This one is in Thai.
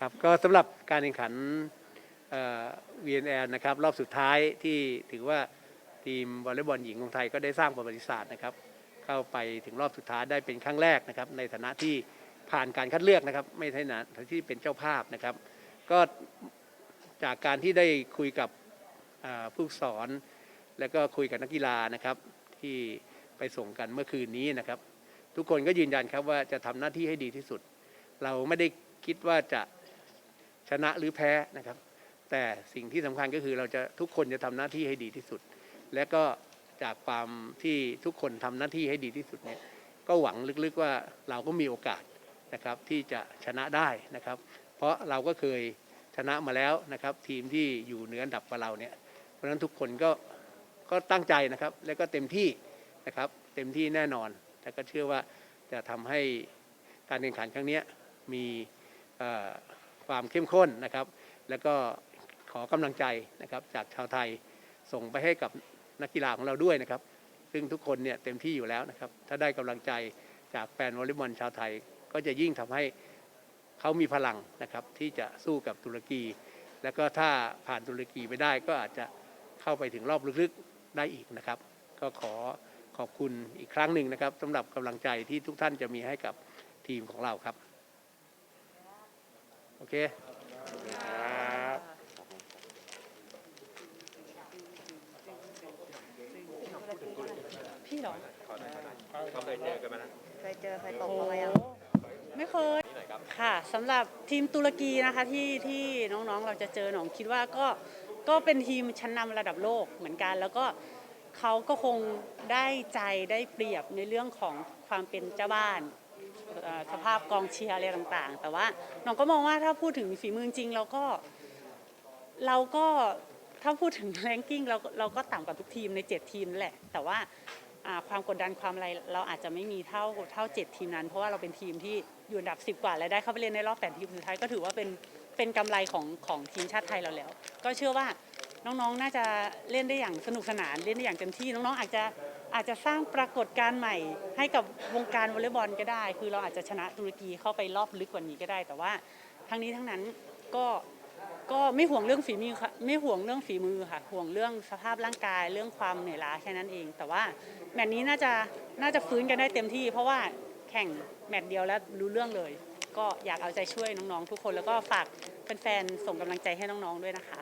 ครับก็สำหรับการแข่งขันเอ่อ VNL นะครับรอบสุดท้ายที่ถือว่าทีมวอลเลย์บอลหญิงของไทยก็ได้สร้างประวัติศาสตร์นะครับ เข้าไปถึงรอบสุดท้ายได้เป็นครั้งแรกนะครับ ในฐานะที่ผ่านการคัดเลือกนะครับ ไม่ใช่นะที่เป็นเจ้าภาพนะครับ ก็จากการที่ได้คุยกับผู้สอน แล้วก็คุยกับนักกีฬานะครับที่ไปส่งกันเมื่อคืนนี้นะครับ ทุกคนก็ยืนยันครับว่าจะทำหน้าที่ให้ดีที่สุด เราไม่ได้ คิดว่าจะชนะหรือแพ้นะครับ แต่สิ่งที่สำคัญก็คือเราจะทุกคนจะทำหน้าที่ให้ดีที่สุด และก็จากความที่ทุกคนทำหน้าที่ให้ดีที่สุดเนี่ยก็หวังลึกๆว่าเราก็มีโอกาสนะครับที่จะชนะได้นะครับ เพราะเราก็เคยชนะมาแล้วนะครับ ทีมที่อยู่เหนืออันดับกว่าเราเนี่ยเพราะฉะนั้นทุกคนก็ก็ตั้งใจนะครับ และก็เต็มที่นะครับเต็มที่แน่นอน แต่ก็เชื่อว่าจะทำให้การแข่งขันครั้งนี้มี ความเข้มข้นนะครับ แล้วก็ขอกำลังใจนะครับจากชาวไทยส่งไปให้กับนักกีฬาของเราด้วยนะครับ ซึ่งทุกคนเนี่ยเต็มที่อยู่แล้วนะครับ ถ้าได้กำลังใจจากแฟนวอลเลย์บอลชาวไทย ก็จะยิ่งทำให้เขามีพลังนะครับที่จะสู้กับตุรกี แล้วก็ถ้าผ่านตุรกีไปได้ก็อาจจะเข้าไปถึงรอบลึกๆได้อีกนะครับ ก็ขอขอบคุณอีกครั้งหนึ่งนะครับสำหรับกำลังใจที่ทุกท่านจะมีให้กับทีมของเราครับ เคครับพี่เหรอเคยเจอกันไหมนะเคยเจอเคยตกมาไหมยังไม่เคยค่ะสำหรับทีมตุรกีนะคะที่ที่น้องๆเราจะเจอหนองคิดว่าก็ก็เป็นทีมชั้นนำระดับโลกเหมือนกัน แล้วก็เขาก็คงได้ใจได้เปรียบในเรื่องของความเป็นเจ้าบ้าน เอ่อสภาพกองเชียร์อะไรต่างๆ แต่ว่าน้องก็มองว่าถ้าพูดถึงฝีมือจริงเราก็เราก็ถ้าพูดถึงแรงกิ้งเราเราก็ต่ำกว่าทุกทีมใน 7 ทีมนั่นแหละ แต่ว่าอ่าความกดดันความอะไรเราอาจจะไม่มีเท่าเท่า 7 ทีมนั้น เพราะว่าเราเป็นทีมที่อยู่อันดับ 10 กว่าและได้เข้าไปเล่นในรอบ 8 ทีมสุดท้ายก็ถือว่าเป็นเป็นกำไรของของทีมชาติไทยเราแล้ว ก็เชื่อว่าน้องๆน่าจะเล่นได้อย่างสนุกสนานเล่นได้อย่างเต็มที่น้องๆอาจจะ อาจจะสร้างปรากฏการณ์ใหม่ ให้กับวงการวอลเลย์บอลก็ได้ คือเราอาจจะชนะตุรกีเข้าไปรอบลึกกว่านี้ก็ได้ แต่ว่าทั้งนี้ทั้งนั้นก็ก็ไม่ห่วงเรื่องฝีมือค่ะไม่ห่วงเรื่องฝีมือค่ะห่วงเรื่องสภาพร่างกายเรื่องความเหนื่อยล้าแค่นั้นเอง แต่ว่าแมตช์นี้น่าจะน่าจะฟื้นกันได้เต็มที่ เพราะว่าแข่งแมตช์เดียวแล้วรู้เรื่องเลย ก็อยากเอาใจช่วยน้องๆทุกคนแล้วก็ฝากแฟนๆส่งกำลังใจให้น้องๆด้วยนะคะ